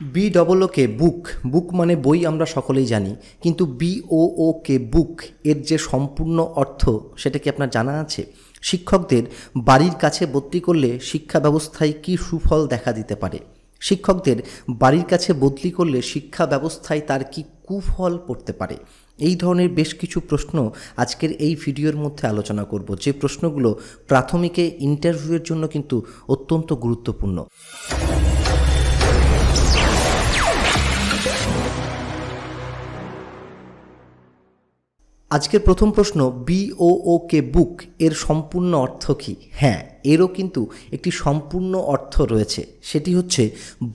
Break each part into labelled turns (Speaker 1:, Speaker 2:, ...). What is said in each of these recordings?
Speaker 1: B double ওকে বুক বুক মানে বই আমরা সকলেই জানি, কিন্তু বি ও কে বুক এর যে সম্পূর্ণ অর্থ সেটা কি আপনার জানা আছে? শিক্ষকদের বাড়ির কাছে বদলি করলে শিক্ষা ব্যবস্থায় কী সুফল দেখা দিতে পারে? শিক্ষকদের বাড়ির কাছে বদলি করলে শিক্ষা ব্যবস্থায় তার কি কুফল পড়তে পারে? এই ধরনের বেশ কিছু প্রশ্ন আজকের এই ভিডিওর মধ্যে আলোচনা করব। যে প্রশ্নগুলো প্রাথমিকে ইন্টারভিউয়ের জন্য কিন্তু অত্যন্ত গুরুত্বপূর্ণ। আজকের প্রথম প্রশ্ন বিওও কে বুক এর সম্পূর্ণ অর্থ কী? হ্যাঁ এরও কিন্তু একটি সম্পূর্ণ অর্থ রয়েছে। সেটি হচ্ছে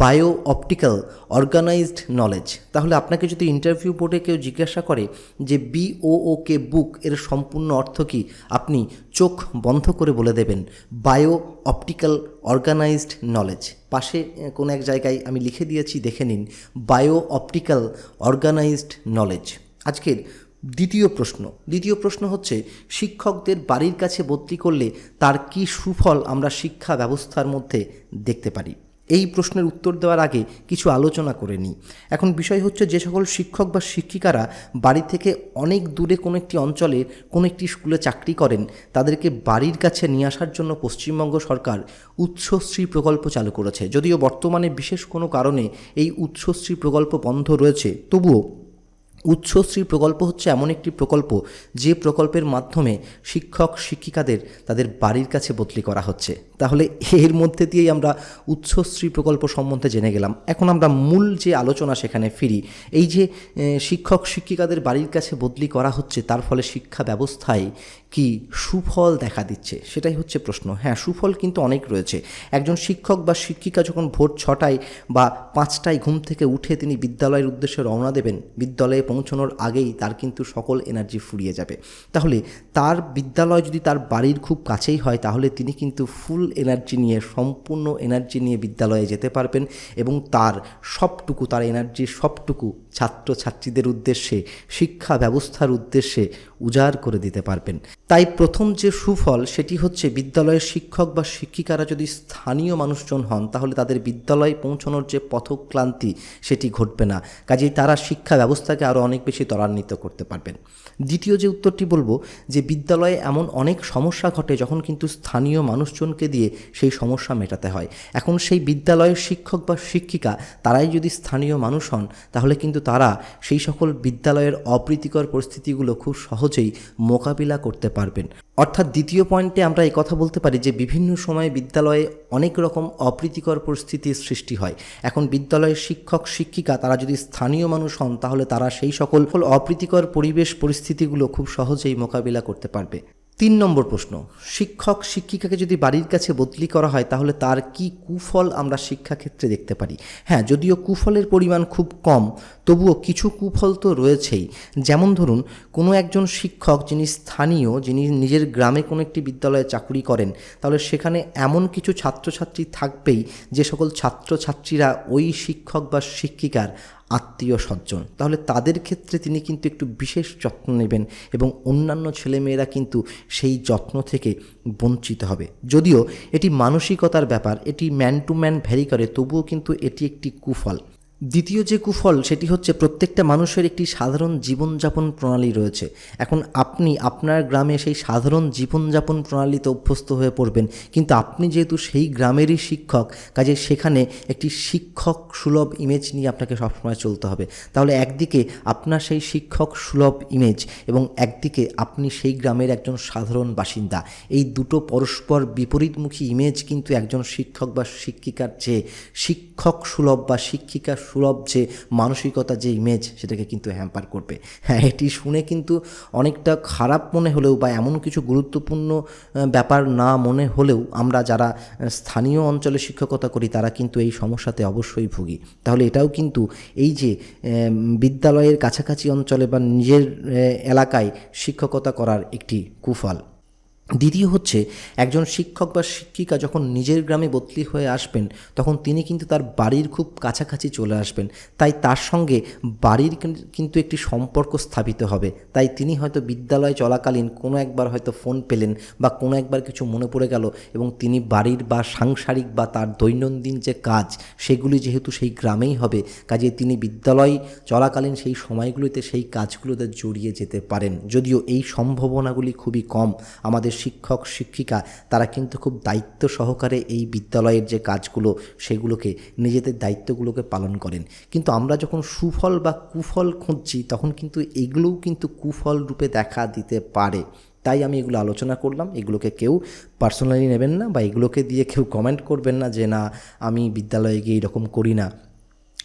Speaker 1: বায়ো অপটিক্যাল অর্গানাইজড নলেজ তাহলে আপনাকে যদি ইন্টারভিউ বোর্ডে কেউ জিজ্ঞাসা করে যে বিওও কে বুক এর সম্পূর্ণ অর্থ কী, আপনি চোখ বন্ধ করে বলে দেবেন বায়ো অপটিক্যাল অর্গানাইজড নলেজ পাশে কোনো এক জায়গায় আমি লিখে দিয়েছি, দেখে নিন বায়ো অপটিক্যাল অর্গানাইজড নলেজ আজকের দ্বিতীয় প্রশ্ন। দ্বিতীয় প্রশ্ন হচ্ছে, শিক্ষকদের বাড়ির কাছে বদলি করলে তার কি সুফল আমরা শিক্ষা ব্যবস্থার মধ্যে দেখতে পারি? এই প্রশ্নের উত্তর দেওয়ার আগে কিছু আলোচনা করে নিই। এখন বিষয় হচ্ছে, যে সকল শিক্ষক বা শিক্ষিকারা বাড়ি থেকে অনেক দূরে কোনো একটি অঞ্চলে, কোনো একটি স্কুলে চাকরি করেন, তাদেরকে বাড়ির কাছে নিয়ে আসার জন্য পশ্চিমবঙ্গ সরকার উৎসশ্রী প্রকল্প চালু করেছে। যদিও বর্তমানে বিশেষ কোনো কারণে এই উৎসশ্রী প্রকল্প বন্ধ রয়েছে, তবুও উচ্চশ্রী প্রকল্প হচ্ছে এমন একটি প্রকল্প যে প্রকল্পের মাধ্যমে শিক্ষক, শিক্ষিকাদের তাদের বাড়ির কাছে বদলি করা হচ্ছে। তাহলে এর মধ্যে দিয়েই আমরা উচ্চশ্রী প্রকল্প সম্বন্ধে জেনে গেলাম। এখন আমরা মূল যে আলোচনা সেখানে ফিরি, এই যে শিক্ষক শিক্ষিকাদের বাড়ির কাছে বদলি করা হচ্ছে, তার ফলে শিক্ষা ব্যবস্থায় কি সুফল দেখা দিচ্ছে? সেটাই হচ্ছে প্রশ্ন। হ্যাঁ সুফল কিন্তু অনেক রয়েছে। একজন শিক্ষক বা শিক্ষিকা যখন ভোর ছটায় বা পাঁচটায় ঘুম থেকে উঠে তিনি বিদ্যালয়ের উদ্দেশ্যে রওনা দেবেন, বিদ্যালয়ে পৌঁছানোর আগেই তার কিন্তু সকল এনার্জি ফুরিয়ে যাবে। তাহলে তার বিদ্যালয় যদি তার বাড়ির খুব কাছেই হয়, তাহলে তিনি কিন্তু ফুল এনার্জি নিয়ে, সম্পূর্ণ এনার্জি নিয়ে বিদ্যালয়ে যেতে পারবেন এবং তার সবটুকু, তার এনার্জির সবটুকু ছাত্রছাত্রীদের উদ্দেশ্যে, শিক্ষা ব্যবস্থার উদ্দেশ্যে উজাড় করে দিতে পারবেন। তাই প্রথম যে সুফল সেটি হচ্ছে বিদ্যালয়ের শিক্ষক বা শিক্ষিকারা যদি স্থানীয় মানুষজন হন, তাহলে তাদের বিদ্যালয়ে পৌঁছানোর যে পথক্লান্তি সেটি ঘটবে না। কাজেই তারা শিক্ষা ব্যবস্থাকে আরও অনেক বেশি ত্বরান্বিত করতে পারবেন। দ্বিতীয় যে উত্তরটি বলব, যে বিদ্যালয়ে এমন অনেক সমস্যা ঘটে যখন কিন্তু স্থানীয় মানুষজনকে দিয়ে সেই সমস্যা মেটাতে হয়। এখন সেই বিদ্যালয়ের শিক্ষক বা শিক্ষিকা তারাই যদি স্থানীয় মানুষ হন, তাহলে কিন্তু তারা সেই সকল বিদ্যালয়ের অপ্রীতিকর পরিস্থিতিগুলো খুব সহজেই মোকাবিলা করতে পারবেন। অর্থাৎ দ্বিতীয় পয়েন্টে আমরা কথা বলতে পারি যে বিভিন্ন সময়ে বিদ্যালয়ে অনেক রকম অপ্রীতিকর পরিস্থিতির সৃষ্টি হয়। এখন বিদ্যালয়ের শিক্ষক, শিক্ষিকা তারা যদি স্থানীয় মানুষ হন, তাহলে তারা সেই সকল অপ্রীতিকর পরিবেশ পরিস্থিতিগুলো খুব সহজেই মোকাবিলা করতে পারবে। তিন নম্বর প্রশ্ন, শিক্ষক শিক্ষিকাকে যদি বাড়ির কাছে বদলি করা হয় তাহলে তার কি কুফল আমরা শিক্ষাক্ষেত্রে দেখতে পারি? হ্যাঁ যদিও কুফলের পরিমাণ খুব কম, তবুও কিছু কুফল তো রয়েছেই। যেমন ধরুন, কোনো একজন শিক্ষক যিনি স্থানীয়, যিনি নিজের গ্রামে কোনো একটি বিদ্যালয়ে চাকরি করেন, তাহলে সেখানে এমন কিছু ছাত্রছাত্রী থাকবেই যে সকল ছাত্রছাত্রীরা ওই শিক্ষক বা শিক্ষিকার আত্মীয় স্বজন। তাহলে তাদের ক্ষেত্রে তিনি কিন্তু একটু বিশেষ যত্ন নেবেন এবং অন্যান্য ছেলেমেয়েরা কিন্তু সেই যত্ন থেকে বঞ্চিত হবে। যদিও এটি মানসিকতার ব্যাপার, এটি ম্যান টু ম্যান ভ্যারি করে, তবুও কিন্তু এটি একটি কুফল। দ্বিতীয় যে কুফল, সেটি হচ্ছে প্রত্যেকটা মানুষের একটি সাধারণ জীবনযাপন প্রণালী রয়েছে। এখন আপনি আপনার গ্রামে সেই সাধারণ জীবনযাপন প্রণালীতে অভ্যস্ত হয়ে পড়বেন। কিন্তু আপনি যেহেতু সেই গ্রামেরই শিক্ষক, কাজে সেখানে একটি শিক্ষক সুলভ ইমেজ নিয়ে আপনাকে সবসময় চলতে হবে। তাহলে একদিকে আপনার সেই শিক্ষক সুলভ ইমেজ এবং একদিকে আপনি সেই গ্রামের একজন সাধারণ বাসিন্দা। এই দুটো পরস্পর বিপরীতমুখী ইমেজ কিন্তু একজন শিক্ষক বা শিক্ষিকার যে শিক্ষক সুলভ বা শিক্ষিকা সুলভ যে মানসিকতা, যে ইমেজ সেটাকে কিন্তু হ্যাম্পার করবে। হ্যাঁ এটি শুনে কিন্তু অনেকটা খারাপ মনে হলেও বা এমন কিছু গুরুত্বপূর্ণ ব্যাপার না মনে হলেও আমরা যারা স্থানীয় অঞ্চলে শিক্ষকতা করি, তারা কিন্তু এই সমস্যাতে অবশ্যই ভুগি। তাহলে এটাও কিন্তু এই যে বিদ্যালয়ের কাছাকাছি অঞ্চলে বা নিজের এলাকায় শিক্ষকতা করার একটি কুফল। দ্বিতীয় হচ্ছে, একজন শিক্ষক বা শিক্ষিকা যখন নিজের গ্রামে বদলি হয়ে আসবেন, তখন তিনি কিন্তু তার বাড়ির খুব কাছাকাছি চলে আসবেন। তাই তার সঙ্গে বাড়ির কিন্তু একটি সম্পর্ক স্থাপিত হবে। তাই তিনি হয়তো বিদ্যালয় চলাকালীন কোনো একবার হয়তো ফোন পেলেন বা কোনো একবার কিছু মনে পড়ে গেল এবং তিনি বাড়ির বা সাংসারিক বা তার দৈনন্দিন যে কাজ, সেগুলি যেহেতু সেই গ্রামেই হবে, কাজে তিনি বিদ্যালয় চলাকালীন সেই সময়গুলিতে সেই কাজগুলোতে জড়িয়ে যেতে পারেন। যদিও এই সম্ভাবনাগুলি খুবই কম। আমাদের শিক্ষক, শিক্ষিকা, তারা কিন্তু খুব দায়িত্ব সহকারে এই বিদ্যালয়ের যে কাজগুলো, সেগুলোকে নিজেদের দায়িত্বগুলোকে পালন করেন। কিন্তু আমরা যখন সুফল বা কুফল খুঁজছি, তখন কিন্তু এগুলোও কিন্তু কুফল রূপে দেখা দিতে পারে। তাই আমি এগুলো আলোচনা করলাম। এগুলোকে কেউ পার্সোনালি নেবেন না বা এগুলোকে দিয়ে কেউ কমেন্ট করবেন না যে, না, আমি বিদ্যালয়ে গিয়ে এরকম করি না।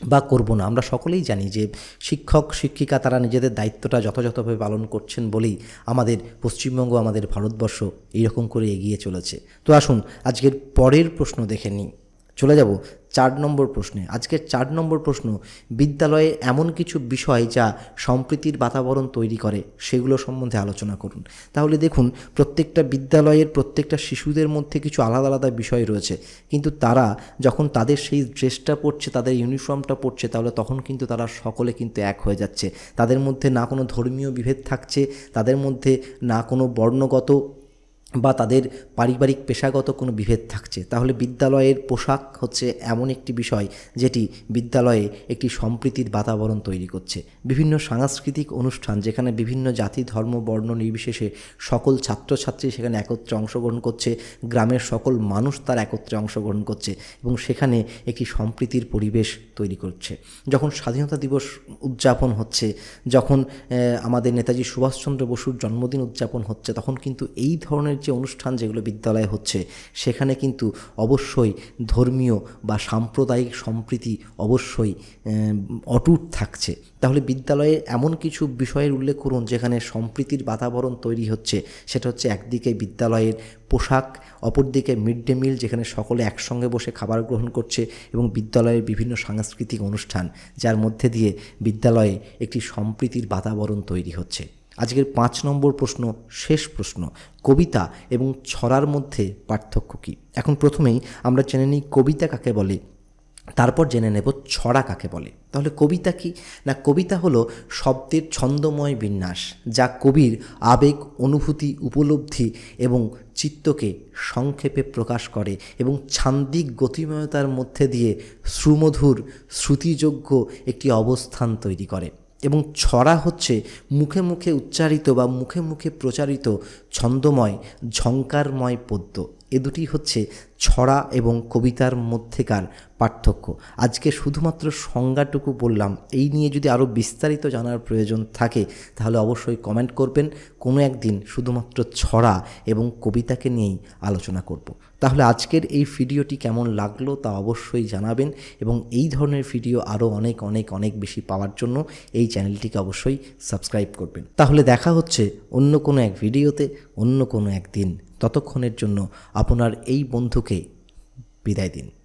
Speaker 1: বা করব না। আমরা সকলেই জানি যে শিক্ষক, শিক্ষিকা তারা নিজেদের দায়িত্বটা যথাযথভাবে পালন করছেন বলেই আমাদের পশ্চিমবঙ্গ, আমাদের ভারতবর্ষ এইরকম করে এগিয়ে চলেছে। তো আসুন, আজকের পরের প্রশ্ন দেখে নিই। চলে যাব চার নম্বর প্রশ্নে। আজকের চার নম্বর প্রশ্ন, বিদ্যালয়ে এমন কিছু বিষয় যা সম্প্রীতির বাতাবরণ তৈরি করে, সেগুলো সম্বন্ধে আলোচনা করুন। তাহলে দেখুন, প্রত্যেকটা বিদ্যালয়ের প্রত্যেকটা শিশুদের মধ্যে কিছু আলাদা আলাদা বিষয় রয়েছে। কিন্তু তারা যখন তাদের সেই ড্রেসটা পরছে, তাদের ইউনিফর্মটা পরছে, তাহলে তখন কিন্তু তারা সকলে কিন্তু এক হয়ে যাচ্ছে। তাদের মধ্যে না কোনো ধর্মীয় বিভেদ থাকছে, তাদের মধ্যে না কোনো বর্ণগত বা তাদের পারিবারিক পেশাগত কোনো বিভেদ থাকছে, তাহলে বিদ্যালয়ের পোশাক হচ্ছে এমন একটি বিষয় যেটি বিদ্যালয়ে একটি সম্প্রীতির বাতাবরণ তৈরি করছে। বিভিন্ন সাংস্কৃতিক অনুষ্ঠান যেখানে বিভিন্ন জাতি, ধর্ম, বর্ণ নির্বিশেষে সকল ছাত্রছাত্রী সেখানে একত্রে অংশগ্রহণ করছে, গ্রামের সকল মানুষ তার একত্রে অংশগ্রহণ করছে এবং সেখানে একটি সম্প্রীতির পরিবেশ তৈরি করছে। যখন স্বাধীনতা দিবস উদযাপন হচ্ছে, যখন আমাদের নেতাজি সুভাষচন্দ্র বসুর জন্মদিন উদযাপন হচ্ছে, তখন কিন্তু এই ধরনের যে অনুষ্ঠান যেগুলো বিদ্যালয়ে হচ্ছে, সেখানে কিন্তু অবশ্যই ধর্মীয় বা সাম্প্রদায়িক সম্প্রীতি অবশ্যই অটুট থাকছে। তাহলে বিদ্যালয়ে এমন কিছু বিষয়ের উল্লেখ করুন যেখানে সম্প্রীতির বাতাবরণ তৈরি হচ্ছে। সেটা হচ্ছে একদিকে বিদ্যালয়ের পোশাক, অপরদিকে মিড ডে মিল যেখানে সকলে একসঙ্গে বসে খাবার গ্রহণ করছে এবং বিদ্যালয়ের বিভিন্ন সাংস্কৃতিক অনুষ্ঠান, যার মধ্যে দিয়ে বিদ্যালয়ে একটি সম্প্রীতির বাতাবরণ তৈরি হচ্ছে। আজকের পাঁচ নম্বর প্রশ্ন, শেষ প্রশ্ন, কবিতা এবং ছড়ার মধ্যে পার্থক্য কী? এখন প্রথমেই আমরা জেনে নিই কবিতা কাকে বলে, তারপর জেনে নেব ছড়া কাকে বলে। তাহলে কবিতা কি? না, কবিতা হলো শব্দের ছন্দময় বিন্যাস, যা কবির আবেগ, অনুভূতি, উপলব্ধি এবং চিত্তকে সংক্ষেপে প্রকাশ করে এবং ছান্দিক গতিময়তার মধ্যে দিয়ে সুমধুর, শ্রুতিযোগ্য একটি অবস্থান তৈরি করে। এবং ছড়া হচ্ছে মুখে মুখে উচ্চারিত বা মুখে মুখে প্রচারিত ছন্দময়, ঝঙ্কারময় পদ্য। এ দুটি হচ্ছে ছড়া এবং কবিতার মধ্যেকার পার্থক্য। আজকে শুধুমাত্র সংজ্ঞাটুকু বললাম, এই নিয়ে যদি আরও বিস্তারিত জানার প্রয়োজন থাকে, তাহলে অবশ্যই কমেন্ট করবেন। কোনো একদিন শুধুমাত্র ছড়া এবং কবিতাকে নিয়েই আলোচনা করব। তাহলে আজকের এই ভিডিওটি কেমন লাগল তা অবশ্যই জানাবেন এবং এই ধরনের ভিডিও আরও অনেক অনেক অনেক বেশি পাওয়ার জন্য এই চ্যানেলটিকে অবশ্যই সাবস্ক্রাইব করবেন। তাহলে দেখা হচ্ছে অন্য কোনো এক ভিডিওতে, অন্য কোনো একদিন ততক্ষণের জন্য আপনার এই বন্ধুকে বিদায় দিন।